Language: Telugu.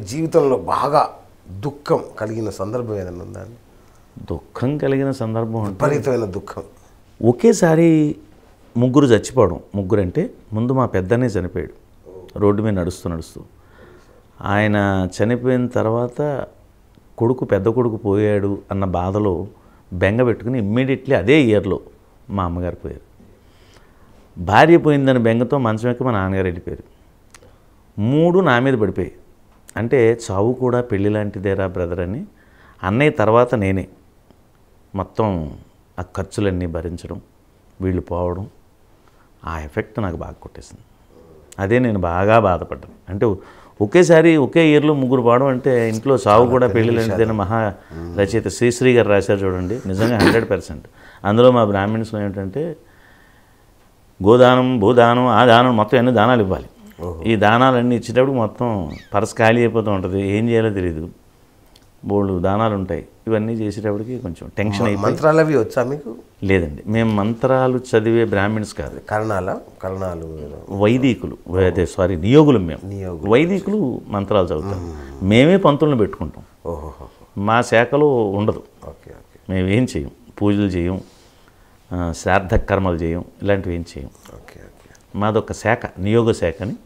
జీవితంలో బాగా దుఃఖం కలిగిన సందర్భం ఏదైనా ఉందా? దుఃఖం కలిగిన సందర్భం విపరీతమైన దుఃఖం. ఒకేసారి ముగ్గురు చచ్చిపోవడం. ముగ్గురు అంటే ముందు మా పెద్దనే చనిపోయాడు. రోడ్డు మీద నడుస్తూ నడుస్తూ. ఆయన చనిపోయిన తర్వాత కొడుకు పెద్ద కొడుకు పోయాడు అన్న బాధలో బెంగ పెట్టుకుని ఇమ్మీడియట్లీ అదే ఇయర్లో మా అమ్మగారు పోయారు. భార్య పోయిందని బెంగతో మంచం ఎక్కి మా నాన్నగారు వెళ్ళిపోయారు. మూడు నా మీద పడిపోయాయి. అంటే చావు కూడా పెళ్ళి లాంటిదేరా బ్రదర్ అని. అన్నయ్య తర్వాత నేనే. మొత్తం ఆ ఖర్చులన్నీ భరించడం వీళ్ళు పోవడం ఆ ఎఫెక్ట్ నాకు బాగా కొట్టేసింది. అదే నేను బాగా బాధపడ్డాను. అంటే ఒకేసారి ఒకే ఇయర్లో ముగ్గురు పోవడం అంటే ఇంట్లో సావు కూడా పెళ్ళి లాంటిదైన మహా రచయిత శ్రీశ్రీ గారు రాశారు చూడండి. నిజంగా హండ్రెడ్ పర్సెంట్. అందులో మా బ్రాహ్మిన్స్లో ఏంటంటే గోదానం భూదానం ఆ దానం మొత్తం ఎన్ని దానాలు ఇవ్వాలి. ఈ దానాలన్నీ ఇచ్చేటప్పుడు మొత్తం పరస్ ఖాళీ అయిపోతూ ఉంటుంది. ఏం చేయాలో తెలియదు బోళ్ళు దానాలు ఉంటాయి. ఇవన్నీ చేసేటప్పటికి కొంచెం టెన్షన్ అయిపోయి మంత్రాలు అవి వచ్చా మీకు? లేదండి. మేము మంత్రాలు చదివే బ్రాహ్మిన్స్ కాదు. కరణాల కరణాలు. వైదికులు అదే సారీ నియోగులు మేము. వైదికులు మంత్రాలు చదువుతాం మేమే. పంతులను పెట్టుకుంటాం. మా శాఖలో ఉండదు. Okay okay. మేమేం చేయం? పూజలు చేయం. శ్రాద్ధ కర్మలు చేయం. ఇలాంటివి ఏం చేయం? Okay okay. మాదొక శాఖ నియోగ శాఖ అని